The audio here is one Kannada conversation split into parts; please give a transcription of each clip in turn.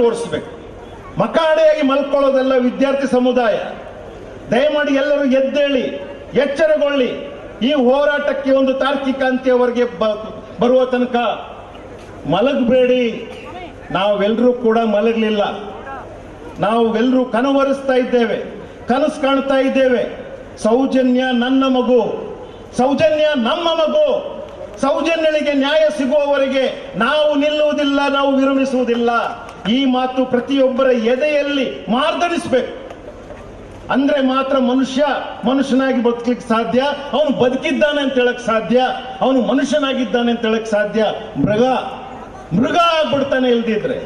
ತೋರಿಸ್ಬೇಕು. ಮಕಾಡೆಯಾಗಿ ಮಲ್ಕೊಳ್ಳೋದೆಲ್ಲ ವಿದ್ಯಾರ್ಥಿ ಸಮುದಾಯ. ದಯಮಾಡಿ ಎಲ್ಲರೂ ಎದ್ದೇಳಿ, ಎಚ್ಚರಗೊಳ್ಳಿ. ಈ ಹೋರಾಟಕ್ಕೆ ಒಂದು ತಾರ್ಕಿಕ ಅಂತ್ಯವರೆಗೆ ಬರುವ ತನಕ ಮಲಗಬೇಡಿ. ನಾವೆಲ್ಲರೂ ಕೂಡ ಮಲಗಲಿಲ್ಲ. ನಾವು ಎಲ್ಲರೂ ಕನವರಿಸ್ತಾ ಇದ್ದೇವೆ. ಕನಸು ಕಾಣ್ತಾ ಇದ್ದೇವೆ. ಸೌಜನ್ಯ ನನ್ನ ಮಗು. ಸೌಜನ್ಯ ನಮ್ಮ ಮಗು. ಸೌಜನ್ಯನಿಗೆ ನ್ಯಾಯ ಸಿಗುವವರೆಗೆ ನಾವು ನಿಲ್ಲುವುದಿಲ್ಲ, ನಾವು ವಿರಮಿಸುವುದಿಲ್ಲ. ಈ ಮಾತು ಪ್ರತಿಯೊಬ್ಬರ ಎದೆಯಲ್ಲಿ ಮಾರ್ದಡಿಸ್ಬೇಕು ಅಂದ್ರೆ ಮಾತ್ರ ಮನುಷ್ಯ ಮನುಷ್ಯನಾಗಿ ಬದುಕಲಿಕ್ಕೆ ಸಾಧ್ಯ, ಅವನು ಬದುಕಿದ್ದಾನೆ ಅಂತ ಹೇಳಕ್ ಸಾಧ್ಯ, ಅವನು ಮನುಷ್ಯನಾಗಿದ್ದಾನೆ ಅಂತ ಹೇಳಕ್ ಸಾಧ್ಯ. ಮೃಗ ಮೃಗ ಆಗ್ಬಿಡ್ತಾನೆ ಇಲ್ದಿದ್ರೆ.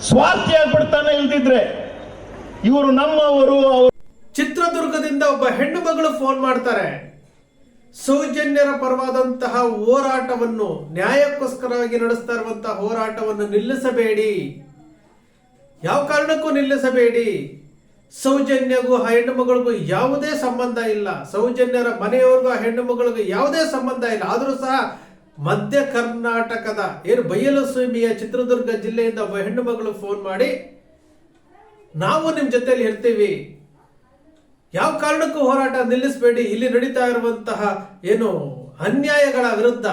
ಸ್ವಾರ್ಥಿ ಆಗ್ಬಿಡ್ತಾನೆ ಇಲ್ದಿದ್ರೆ. ಇವರು ನಮ್ಮವರು, ಅವರು ಚಿತ್ರದುರ್ಗದಿಂದ ಒಬ್ಬ ಹೆಣ್ಣು ಮಗಳು ಫೋನ್ ಮಾಡ್ತಾರೆ. ಸೌಜನ್ಯರ ಪರವಾದಂತಹ ಹೋರಾಟವನ್ನು ನ್ಯಾಯಕ್ಕೋಸ್ಕರವಾಗಿ ನಡೆಸ್ತಾ ಇರುವಂತಹ ಹೋರಾಟವನ್ನು ನಿಲ್ಲಿಸಬೇಡಿ. ಯಾವ ಕಾರಣಕ್ಕೂ ನಿಲ್ಲಿಸಬೇಡಿ. ಸೌಜನ್ಯಗೂ ಆ ಹೆಣ್ಣು ಮಗಳಿಗೂ ಯಾವುದೇ ಸಂಬಂಧ ಇಲ್ಲ. ಸೌಜನ್ಯರ ಮನೆಯವ್ರಿಗೂ ಆ ಹೆಣ್ಣು ಮಗಳಿಗೂ ಯಾವುದೇ ಸಂಬಂಧ ಇಲ್ಲ. ಆದರೂ ಸಹ ಮಧ್ಯ ಕರ್ನಾಟಕದ ಏನು ಬಯಲು ಚಿತ್ರದುರ್ಗ ಜಿಲ್ಲೆಯಿಂದ ಹೆಣ್ಣು ಮಗಳು ಫೋನ್ ಮಾಡಿ, ನಾವು ನಿಮ್ಮ ಜೊತೆಯಲ್ಲಿ ಇರ್ತೀವಿ. ಯಾವ ಕಾರಣಕ್ಕೂ ಹೋರಾಟ ನಿಲ್ಲಿಸಬೇಡಿ. ಇಲ್ಲಿ ನಡೀತಾ ಇರುವಂತಹ ಏನು ಅನ್ಯಾಯಗಳ ವಿರುದ್ಧ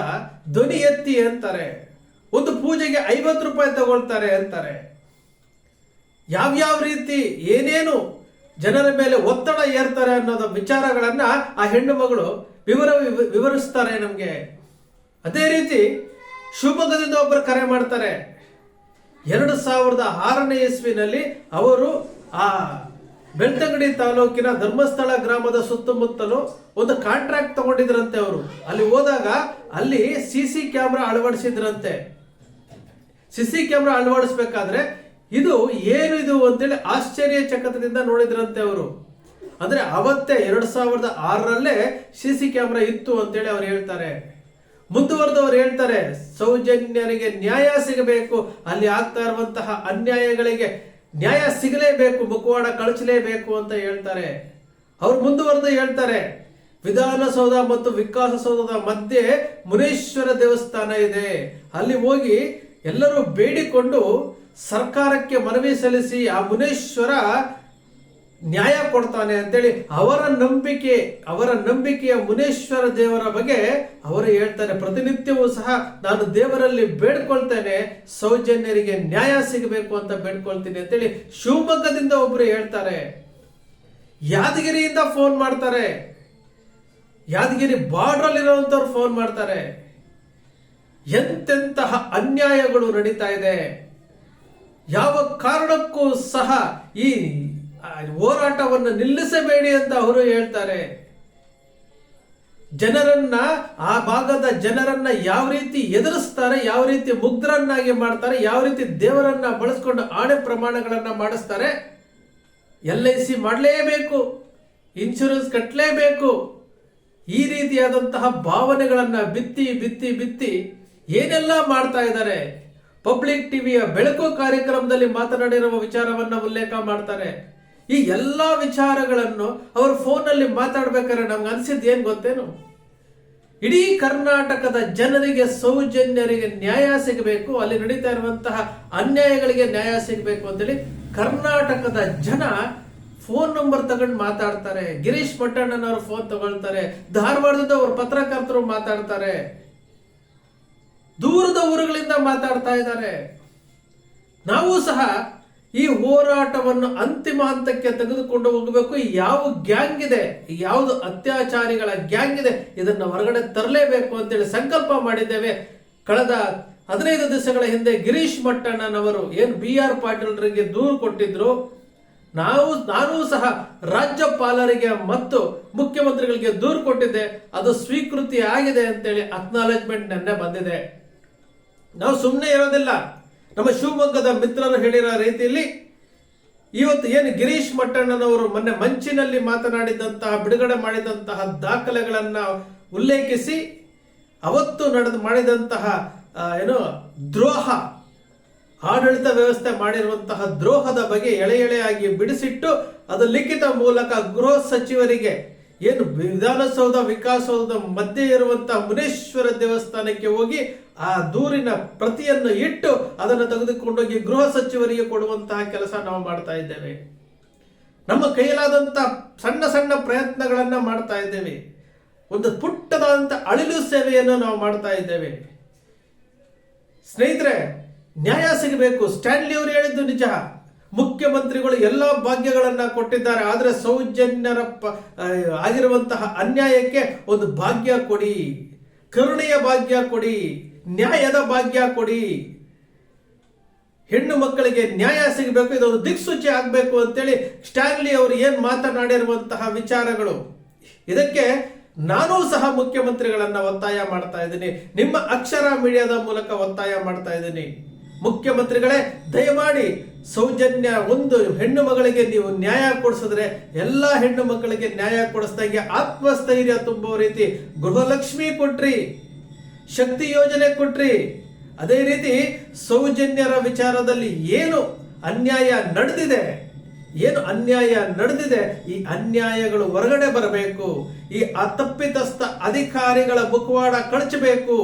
ಧ್ವನಿ ಎತ್ತಿ ಅಂತಾರೆ. ಒಂದು ಪೂಜೆಗೆ ಐವತ್ತು ರೂಪಾಯಿ ತಗೊಳ್ತಾರೆ ಅಂತಾರೆ. ಯಾವ್ಯಾವ ರೀತಿ ಏನೇನು ಜನರ ಮೇಲೆ ಒತ್ತಡ ಏರ್ತಾರೆ ಅನ್ನೋದ ವಿಚಾರಗಳನ್ನ ಆ ಹೆಣ್ಣು ಮಗಳು ವಿವರ ವಿವ- ವಿವರಿಸ್ತಾರೆ ನಮಗೆ. ಅದೇ ರೀತಿ ಶಿವಮೊಗ್ಗದಿಂದ ಒಬ್ಬರು ಕರೆ ಮಾಡ್ತಾರೆ. ಎರಡು ಸಾವಿರದ ಆರನೇ ಇಸ್ವಿನಲ್ಲಿ ಅವರು ಆ ಬೆಳ್ತಂಗಡಿ ತಾಲೂಕಿನ ಧರ್ಮಸ್ಥಳ ಗ್ರಾಮದ ಸುತ್ತಮುತ್ತಲು ಒಂದು ಕಾಂಟ್ರಾಕ್ಟ್ ತಗೊಂಡಿದ್ರಂತೆ ಅವರು. ಅಲ್ಲಿ ಹೋದಾಗ ಅಲ್ಲಿ ಸಿ ಸಿ ಕ್ಯಾಮ್ರಾ ಅಳವಡಿಸಿದ್ರಂತೆ. ಸಿಸಿ ಕ್ಯಾಮ್ರಾ ಅಳವಡಿಸ್ಬೇಕಾದ್ರೆ ಇದು ಏನು ಇದು ಅಂತೇಳಿ ಆಶ್ಚರ್ಯಚಕಿತದಿಂದ ನೋಡಿದ್ರಂತೆ ಅವರು. ಅಂದ್ರೆ ಅವತ್ತೇ ಎರಡ್ ಸಾವಿರದ ಆರರಲ್ಲೇ ಸಿ ಸಿ ಕ್ಯಾಮ್ರಾ ಇತ್ತು ಅಂತೇಳಿ ಅವ್ರು ಹೇಳ್ತಾರೆ. ಮುಂದುವರೆದವ್ರು ಹೇಳ್ತಾರೆ, ಸೌಜನ್ಯರಿಗೆ ನ್ಯಾಯ ಸಿಗಬೇಕು. ಅಲ್ಲಿ ಆಗ್ತಾ ಇರುವಂತಹ ಅನ್ಯಾಯಗಳಿಗೆ ನ್ಯಾಯ ಸಿಗಲೇಬೇಕು, ಮುಖವಾಡ ಕಳಚಲೇಬೇಕು ಅಂತ ಹೇಳ್ತಾರೆ. ಅವ್ರು ಮುಂದುವರೆದು ಹೇಳ್ತಾರೆ. ವಿಧಾನಸೌಧ ಮತ್ತು ವಿಕಾಸಸೌಧದ ಮಧ್ಯೆ ಮುನೇಶ್ವರ ದೇವಸ್ಥಾನ ಇದೆ. ಅಲ್ಲಿ ಹೋಗಿ ಎಲ್ಲರೂ ಬೇಡಿಕೊಂಡು ಸರ್ಕಾರಕ್ಕೆ ಮನವಿ ಸಲ್ಲಿಸಿ ಆ ಮುನೇಶ್ವರ ನ್ಯಾಯ ಕೊಡ್ತಾನೆ ಅಂತೇಳಿ ಅವರ ನಂಬಿಕೆ, ಅವರ ನಂಬಿಕೆಯ ಮುನೇಶ್ವರ ದೇವರ ಬಗ್ಗೆ ಅವರು ಹೇಳ್ತಾರೆ. ಪ್ರತಿನಿತ್ಯವೂ ಸಹ ನಾನು ದೇವರಲ್ಲಿ ಬೇಡ್ಕೊಳ್ತೇನೆ, ಸೌಜನ್ಯರಿಗೆ ನ್ಯಾಯ ಸಿಗಬೇಕು ಅಂತ ಬೇಡ್ಕೊಳ್ತೀನಿ ಅಂತೇಳಿ ಶಿವಮೊಗ್ಗದಿಂದ ಒಬ್ರು ಹೇಳ್ತಾರೆ. ಯಾದಗಿರಿಯಿಂದ ಫೋನ್ ಮಾಡ್ತಾರೆ. ಯಾದಗಿರಿ ಬಾರ್ಡರ್ ಇರುವಂತವ್ರು ಫೋನ್ ಮಾಡ್ತಾರೆ. ಎಂತೆಂತಹ ಅನ್ಯಾಯಗಳು ನಡೀತಾ ಇದೆ. ಯಾವ ಕಾರಣಕ್ಕೂ ಸಹ ಈ ಹೋರಾಟವನ್ನು ನಿಲ್ಲಿಸಬೇಡಿ ಅಂತ ಅವರು ಹೇಳ್ತಾರೆ. ಜನರನ್ನ, ಆ ಭಾಗದ ಜನರನ್ನ ಯಾವ ರೀತಿ ಎದುರಿಸ್ತಾರೆ, ಯಾವ ರೀತಿ ಮುಗ್ಧರನ್ನಾಗಿ ಮಾಡ್ತಾರೆ, ಯಾವ ರೀತಿ ದೇವರನ್ನ ಬಳಸ್ಕೊಂಡು ಆಣೆ ಪ್ರಮಾಣಗಳನ್ನ ಮಾಡಿಸ್ತಾರೆ, ಎಲ್ ಐ ಸಿ ಮಾಡಲೇಬೇಕು, ಇನ್ಶೂರೆನ್ಸ್ ಕಟ್ಟಲೇಬೇಕು ಈ ರೀತಿಯಾದಂತಹ ಭಾವನೆಗಳನ್ನ ಬಿತ್ತಿ ಬಿತ್ತಿ ಬಿತ್ತಿ ಏನೆಲ್ಲ ಮಾಡ್ತಾ ಇದ್ದಾರೆ? ಪಬ್ಲಿಕ್ ಟಿವಿಯ ಬೆಳಕು ಕಾರ್ಯಕ್ರಮದಲ್ಲಿ ಮಾತನಾಡಿರುವ ವಿಚಾರವನ್ನ ಉಲ್ಲೇಖ ಮಾಡ್ತಾರೆ. ಈ ಎಲ್ಲಾ ವಿಚಾರಗಳನ್ನು ಅವರು ಫೋನಲ್ಲಿ ಮಾತಾಡ್ಬೇಕಾದ್ರೆ ನಮ್ಗೆ ಅನ್ಸಿದ್ದು ಏನು ಗೊತ್ತೇನು? ಇಡೀ ಕರ್ನಾಟಕದ ಜನರಿಗೆ, ಸೌಜನ್ಯರಿಗೆ ನ್ಯಾಯ ಸಿಗಬೇಕು, ಅಲ್ಲಿ ನಡೀತಾ ಇರುವಂತಹ ಅನ್ಯಾಯಗಳಿಗೆ ನ್ಯಾಯ ಸಿಗಬೇಕು ಅಂತೇಳಿ ಕರ್ನಾಟಕದ ಜನ ಫೋನ್ ನಂಬರ್ ತಗೊಂಡು ಮಾತಾಡ್ತಾರೆ. ಗಿರೀಶ್ ಮಟ್ಟಣ್ಣನವರು ಫೋನ್ ತಗೊಳ್ತಾರೆ. ಧಾರವಾಡದಿಂದ ಅವರು ಪತ್ರಕರ್ತರು ಮಾತಾಡ್ತಾರೆ. ದೂರದ ಊರುಗಳಿಂದ ಮಾತಾಡ್ತಾ ಇದ್ದಾರೆ. ನಾವು ಸಹ ಈ ಹೋರಾಟವನ್ನು ಅಂತಿಮ ಹಂತಕ್ಕೆ ತೆಗೆದುಕೊಂಡು ಹೋಗಬೇಕು. ಯಾವ ಗ್ಯಾಂಗ್ ಇದೆ, ಯಾವುದು ಅತ್ಯಾಚಾರಿಗಳ ಗ್ಯಾಂಗ್ ಇದೆ, ಇದನ್ನು ಹೊರಗಡೆ ತರಲೇಬೇಕು ಅಂತೇಳಿ ಸಂಕಲ್ಪ ಮಾಡಿದ್ದೇವೆ. ಕಳೆದ ಹದಿನೈದು ದಿವಸಗಳ ಹಿಂದೆ ಗಿರೀಶ್ ಮಟ್ಟಣ್ಣನವರು ಏನು ಬಿ ಆರ್ ಪಾಟೀಲ್ರಿಗೆ ದೂರು ಕೊಟ್ಟಿದ್ರು. ನಾವು, ನಾನು ಸಹ ರಾಜ್ಯಪಾಲರಿಗೆ ಮತ್ತು ಮುಖ್ಯಮಂತ್ರಿಗಳಿಗೆ ದೂರು ಕೊಟ್ಟಿದ್ದೆ. ಅದು ಸ್ವೀಕೃತಿ ಆಗಿದೆ ಅಂತೇಳಿ ಅಕ್ನಾಲೆಜ್ಮೆಂಟ್ ನೆನ್ನೆ ಬಂದಿದೆ. ನಾವು ಸುಮ್ಮನೆ ಇರೋದಿಲ್ಲ. ನಮ್ಮ ಶಿವಮೊಗ್ಗದ ಮಿತ್ರರು ಹೇಳಿರೋ ರೀತಿಯಲ್ಲಿ ಇವತ್ತು ಏನು ಗಿರೀಶ್ ಮಟ್ಟಣ್ಣನವರು ಮೊನ್ನೆ ಮಂಚಿನಲ್ಲಿ ಮಾತನಾಡಿದಂತಹ, ಬಿಡುಗಡೆ ಮಾಡಿದಂತಹ ದಾಖಲೆಗಳನ್ನ ಉಲ್ಲೇಖಿಸಿ ಅವತ್ತು ನಡೆದು, ಮಾಡಿದಂತಹ ಏನು ದ್ರೋಹ, ಆಡಳಿತ ವ್ಯವಸ್ಥೆ ಮಾಡಿರುವಂತಹ ದ್ರೋಹದ ಬಗ್ಗೆ ಎಳೆ ಎಳೆಯಾಗಿ ಬಿಡಿಸಿಟ್ಟು ಅದು ಲಿಖಿತ ಮೂಲಕ ಗೃಹ ಸಚಿವರಿಗೆ ಏನು ವಿಧಾನಸೌಧ, ವಿಕಾಸಸೌಧದ ಮಧ್ಯೆ ಇರುವಂತಹ ಮುನೇಶ್ವರ ದೇವಸ್ಥಾನಕ್ಕೆ ಹೋಗಿ ಆ ದೂರಿನ ಪ್ರತಿಯನ್ನು ಇಟ್ಟು ಅದನ್ನು ತೆಗೆದುಕೊಂಡೋಗಿ ಗೃಹ ಸಚಿವರಿಗೆ ಕೊಡುವಂತಹ ಕೆಲಸ ನಾವು ಮಾಡ್ತಾ ಇದ್ದೇವೆ. ನಮ್ಮ ಕೈಯಲಾದಂತ ಸಣ್ಣ ಸಣ್ಣ ಪ್ರಯತ್ನಗಳನ್ನ ಮಾಡ್ತಾ ಇದ್ದೇವೆ. ಒಂದು ಪುಟ್ಟದಾದಂಥ ಅಳಿಲು ಸೇವೆಯನ್ನು ನಾವು ಮಾಡ್ತಾ ಇದ್ದೇವೆ. ಸ್ನೇಹಿತರೆ, ನ್ಯಾಯ ಸಿಗಬೇಕು. ಸ್ಟ್ಯಾನ್ಲಿ ಅವರು ಹೇಳಿದ್ದು ನಿಜ. ಮುಖ್ಯಮಂತ್ರಿಗಳು ಎಲ್ಲ ಭಾಗ್ಯಗಳನ್ನ ಕೊಟ್ಟಿದ್ದಾರೆ. ಆದರೆ ಸೌಜನ್ಯರ ಆಗಿರುವಂತಹ ಅನ್ಯಾಯಕ್ಕೆ ಒಂದು ಭಾಗ್ಯ ಕೊಡಿ. ಕರುಣೆಯ ಭಾಗ್ಯ ಕೊಡಿ. ನ್ಯಾಯದ ಭಾಗ್ಯ ಕೊಡಿ. ಹೆಣ್ಣು ಮಕ್ಕಳಿಗೆ ನ್ಯಾಯ ಸಿಗಬೇಕು, ಇದೊಂದು ದಿಕ್ಸೂಚಿ ಆಗಬೇಕು ಅಂತೇಳಿ ಸ್ಟ್ಯಾನ್ಲಿ ಅವರು ಏನ್ ಮಾತನಾಡಿರುವಂತಹ ವಿಚಾರಗಳು. ಇದಕ್ಕೆ ನಾನೂ ಸಹ ಮುಖ್ಯಮಂತ್ರಿಗಳನ್ನ ಒತ್ತಾಯ ಮಾಡ್ತಾ ಇದ್ದೀನಿ. ನಿಮ್ಮ ಅಕ್ಷರ ಮೀಡಿಯಾದ ಮೂಲಕ ಒತ್ತಾಯ ಮಾಡ್ತಾ ಇದ್ದೀನಿ. ಮುಖ್ಯಮಂತ್ರಿಗಳೇ, ದಯಮಾಡಿ ಸೌಜನ್ಯ ಒಂದು ಹೆಣ್ಣು ಮಗಳಿಗೆ ನೀವು ನ್ಯಾಯ ಕೊಡಿಸಿದ್ರೆ ಎಲ್ಲಾ ಹೆಣ್ಣು ಮಕ್ಕಳಿಗೆ ನ್ಯಾಯ ಕೊಡಿಸ್ದಂಗೆ ಆತ್ಮಸ್ಥೈರ್ಯ ತುಂಬುವ ರೀತಿ ಗೃಹಲಕ್ಷ್ಮಿ ಕೊಟ್ರಿ, ಶಕ್ತಿ ಯೋಜನೆ ಕೊಟ್ರಿ. ಅದೇ ರೀತಿ ಸೌಜನ್ಯರ ವಿಚಾರದಲ್ಲಿ ಏನು ಅನ್ಯಾಯ ನಡೆದಿದೆ? ಏನು ಅನ್ಯಾಯ ನಡೆದಿದೆ? ಈ ಅನ್ಯಾಯಗಳು ಹೊರಗಡೆ ಬರಬೇಕು. ಈ ಅತಪ್ಪಿತಸ್ಥ ಅಧಿಕಾರಿಗಳ ಮುಖವಾಡ ಕಳಚಬೇಕು.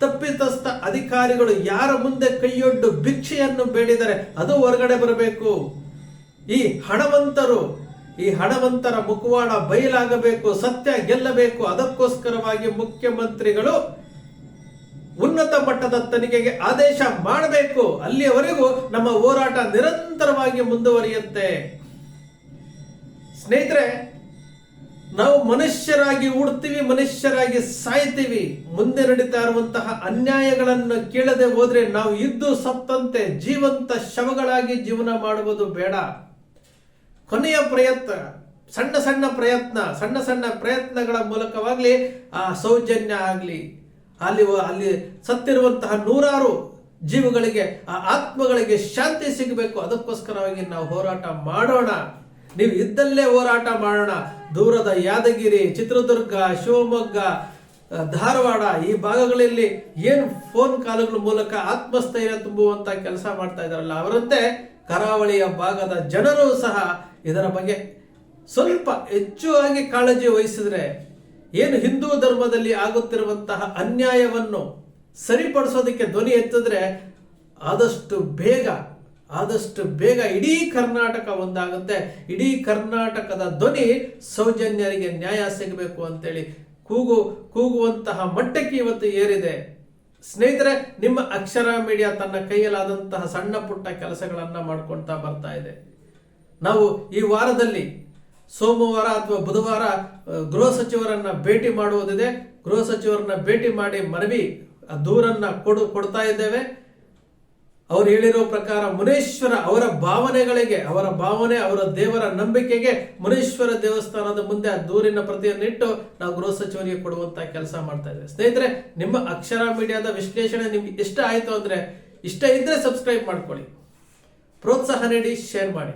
ತಪ್ಪಿತಸ್ಥ ಅಧಿಕಾರಿಗಳು ಯಾರ ಮುಂದೆ ಕೈಯೊಡ್ಡು ಭಿಕ್ಷೆಯನ್ನು ಬೇಡಿದರೆ ಅದು ಹೊರಗಡೆ ಬರಬೇಕು. ಈ ಹಣವಂತರು, ಈ ಹಣವಂತರ ಮುಖವಾಡ ಬಯಲಾಗಬೇಕು, ಸತ್ಯ ಗೆಲ್ಲಬೇಕು, ಅದಕ್ಕೋಸ್ಕರವಾಗಿ ಮುಖ್ಯಮಂತ್ರಿಗಳು ಉನ್ನತ ಮಟ್ಟದ ತನಿಖೆಗೆ ಆದೇಶ ಮಾಡಬೇಕು. ಅಲ್ಲಿಯವರೆಗೂ ನಮ್ಮ ಹೋರಾಟ ನಿರಂತರವಾಗಿ ಮುಂದುವರಿಯುತ್ತೆ. ಸ್ನೇಹಿತರೆ ನಾವು ಮನುಷ್ಯರಾಗಿ ಉಡ್ತೀವಿ, ಮನುಷ್ಯರಾಗಿ ಸಾಯ್ತೀವಿ. ಮುಂದೆ ನಡೀತಾ ಇರುವಂತಹ ಅನ್ಯಾಯಗಳನ್ನು ಕೇಳದೆ ಹೋದ್ರೆ ನಾವು ಇದ್ದು ಸತ್ತಂತೆ, ಜೀವಂತ ಶವಗಳಾಗಿ ಜೀವನ ಮಾಡುವುದು ಬೇಡ. ಕೊನೆಯ ಪ್ರಯತ್ನ, ಸಣ್ಣ ಸಣ್ಣ ಪ್ರಯತ್ನ, ಸಣ್ಣ ಸಣ್ಣ ಪ್ರಯತ್ನಗಳ ಮೂಲಕವಾಗಲಿ ಆ ಸೌಜನ್ಯ ಆಗಲಿ, ಅಲ್ಲಿ ಅಲ್ಲಿ ಸತ್ತಿರುವಂತಹ ನೂರಾರು ಜೀವಗಳಿಗೆ, ಆ ಆತ್ಮಗಳಿಗೆ ಶಾಂತಿ ಸಿಗಬೇಕು. ಅದಕ್ಕೋಸ್ಕರವಾಗಿ ನಾವು ಹೋರಾಟ ಮಾಡೋಣ. ನೀವು ಇದ್ದಲ್ಲೇ ಹೋರಾಟ ಮಾಡೋಣ. ದೂರದ ಯಾದಗಿರಿ, ಚಿತ್ರದುರ್ಗ, ಶಿವಮೊಗ್ಗ ಧಾರವಾಡ ಈ ಭಾಗಗಳಲ್ಲಿ ಏನು ಫೋನ್ ಕಾಲ್ಗಳ ಮೂಲಕ ಆತ್ಮಸ್ಥೈರ್ಯ ತುಂಬುವಂತ ಕೆಲಸ ಮಾಡ್ತಾ ಇದಾರಲ್ಲ ಅವರಂತೆ ಕರಾವಳಿಯ ಭಾಗದ ಜನರು ಸಹ ಇದರ ಬಗ್ಗೆ ಸ್ವಲ್ಪ ಹೆಚ್ಚು ಆಗಿ ಕಾಳಜಿ ವಹಿಸಿದ್ರೆ ಏನು ಹಿಂದೂ ಧರ್ಮದಲ್ಲಿ ಆಗುತ್ತಿರುವಂತಹ ಅನ್ಯಾಯವನ್ನು ಸರಿಪಡಿಸೋದಕ್ಕೆ ಧ್ವನಿ ಎತ್ತಿದ್ರೆ ಆದಷ್ಟು ಬೇಗ ಆದಷ್ಟು ಬೇಗ ಇಡೀ ಕರ್ನಾಟಕ ಒಂದಾಗುತ್ತೆ. ಇಡೀ ಕರ್ನಾಟಕದ ಧ್ವನಿ ಸೌಜನ್ಯರಿಗೆ ನ್ಯಾಯ ಸಿಗಬೇಕು ಅಂತೇಳಿ ಕೂಗು, ಕೂಗುವಂತಹ ಮಟ್ಟಕ್ಕೆ ಇವತ್ತು ಏರಿದೆ. ಸ್ನೇಹಿತರೆ, ನಿಮ್ಮ ಅಕ್ಷರ ಮೀಡಿಯಾ ತನ್ನ ಕೈಯಲ್ಲಾದಂತಹ ಸಣ್ಣ ಪುಟ್ಟ ಕೆಲಸಗಳನ್ನು ಮಾಡ್ಕೊಳ್ತಾ ಬರ್ತಾ ಇದೆ. ನಾವು ಈ ವಾರದಲ್ಲಿ ಸೋಮವಾರ ಅಥವಾ ಬುಧವಾರ ಗೃಹ ಸಚಿವರನ್ನ ಭೇಟಿ ಮಾಡುವುದಿದೆ. ಗೃಹ ಸಚಿವರನ್ನ ಭೇಟಿ ಮಾಡಿ ಮನವಿ ದೂರನ್ನ ಕೊಡು, ಕೊಡ್ತಾ ಇದ್ದೇವೆ. ಅವ್ರು ಹೇಳಿರೋ ಪ್ರಕಾರ ಮುನೇಶ್ವರ ಅವರ ಭಾವನೆಗಳಿಗೆ, ಅವರ ಭಾವನೆ, ಅವರ ದೇವರ ನಂಬಿಕೆಗೆ ಮುನೇಶ್ವರ ದೇವಸ್ಥಾನದ ಮುಂದೆ ಆ ದೂರಿನ ಪ್ರತಿಯನ್ನಿಟ್ಟು ನಾವು ಗೃಹ ಸಚಿವರಿಗೆ ಕೊಡುವಂತ ಕೆಲಸ ಮಾಡ್ತಾ ಇದ್ದೇವೆ. ಸ್ನೇಹಿತರೆ, ನಿಮ್ಮ ಅಕ್ಷರ ಮೀಡಿಯಾದ ವಿಶ್ಲೇಷಣೆ ನಿಮ್ಗೆ ಇಷ್ಟ ಆಯಿತು ಅಂದ್ರೆ ಇಷ್ಟ ಇದ್ರೆ ಸಬ್ಸ್ಕ್ರೈಬ್ ಮಾಡ್ಕೊಳ್ಳಿ. ಪ್ರೋತ್ಸಾಹ ನೀಡಿ ಶೇರ್ ಮಾಡಿ.